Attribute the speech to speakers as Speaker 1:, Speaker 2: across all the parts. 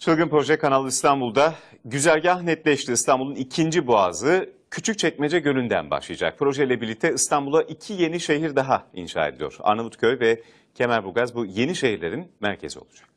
Speaker 1: Çılgın Proje Kanal İstanbul'da güzergah netleşti. İstanbul'un ikinci boğazı Küçükçekmece Gölü'nden başlayacak. Projeyle birlikte İstanbul'a iki yeni şehir daha inşa ediliyor. Arnavutköy ve Kemerburgaz bu yeni şehirlerin merkezi olacak.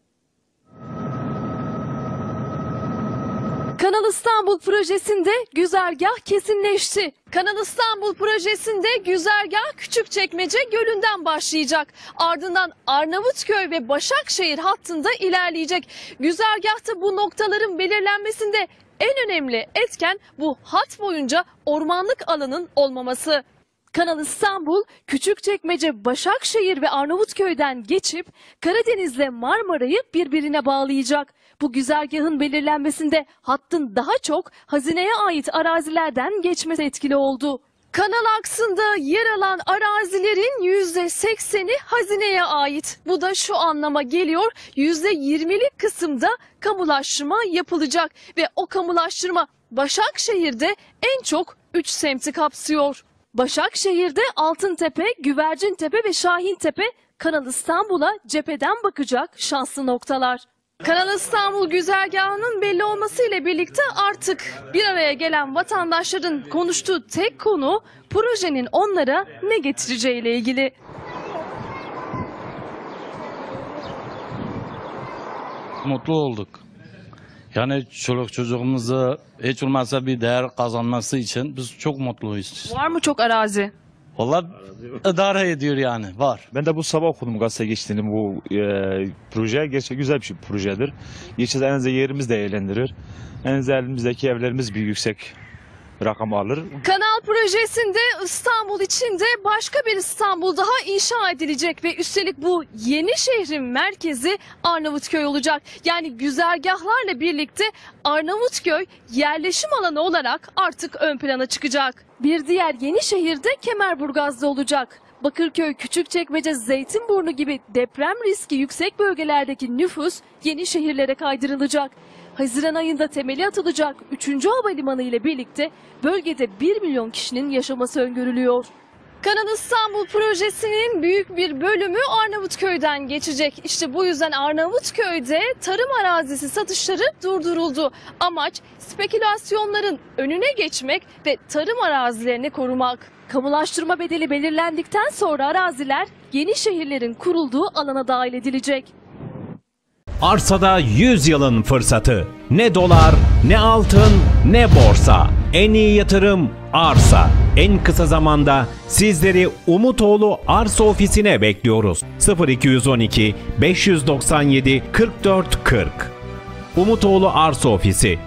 Speaker 2: Kanal İstanbul projesinde güzergah kesinleşti. Kanal İstanbul projesinde güzergah Küçükçekmece Gölü'nden başlayacak. Ardından Arnavutköy ve Başakşehir hattında ilerleyecek. Güzergahta bu noktaların belirlenmesinde en önemli etken bu hat boyunca ormanlık alanın olmaması. Kanal İstanbul, Küçükçekmece, Başakşehir ve Arnavutköy'den geçip Karadeniz'le Marmara'yı birbirine bağlayacak. Bu güzergahın belirlenmesinde hattın daha çok hazineye ait arazilerden geçmesi etkili oldu. Kanal aksında yer alan arazilerin %80'i hazineye ait. Bu da şu anlama geliyor. %20'lik kısımda kamulaştırma yapılacak ve o kamulaştırma Başakşehir'de en çok 3 semti kapsıyor. Başakşehir'de Altıntepe, Güvercintepe ve Şahintepe Kanal İstanbul'a cepheden bakacak şanslı noktalar. Kanal İstanbul güzergahının belli olmasıyla birlikte artık bir araya gelen vatandaşların konuştuğu tek konu projenin onlara ne getireceğiyle ilgili.
Speaker 3: Mutlu olduk. Yani çoluk çocuğumuza hiç olmazsa bir değer kazanması için biz çok mutluyuz.
Speaker 2: Var mı çok arazi?
Speaker 3: Valla idare ediyor yani var.
Speaker 4: Ben de bu sabah okudum gazete geçtiğini bu e, proje. Gerçekten güzel bir şey, projedir. Geçeceğiz en azından yerimiz de eğlendirir. En azından elimizdeki evlerimiz bir yüksek rakam alır.
Speaker 2: Kanal projesinde İstanbul içinde başka bir İstanbul daha inşa edilecek ve üstelik bu yeni şehrin merkezi Arnavutköy olacak. Yani güzergahlarla birlikte Arnavutköy yerleşim alanı olarak artık ön plana çıkacak. Bir diğer yeni şehir de Kemerburgaz'da olacak. Bakırköy, Küçükçekmece, Zeytinburnu gibi deprem riski yüksek bölgelerdeki nüfus yeni şehirlere kaydırılacak. Haziran ayında temeli atılacak 3. havalimanı ile birlikte bölgede 1 milyon kişinin yaşaması öngörülüyor. Kanal İstanbul projesinin büyük bir bölümü Arnavutköy'den geçecek. İşte bu yüzden Arnavutköy'de tarım arazisi satışları durduruldu. Amaç spekülasyonların önüne geçmek ve tarım arazilerini korumak. Kamulaştırma bedeli belirlendikten sonra araziler yeni şehirlerin kurulduğu alana dahil edilecek.
Speaker 5: Arsada 100 yılın fırsatı. Ne dolar, ne altın, ne borsa. En iyi yatırım arsa. En kısa zamanda sizleri Umutoğlu Arsa Ofisi'ne bekliyoruz. 0212 597 44 40. Umutoğlu Arsa Ofisi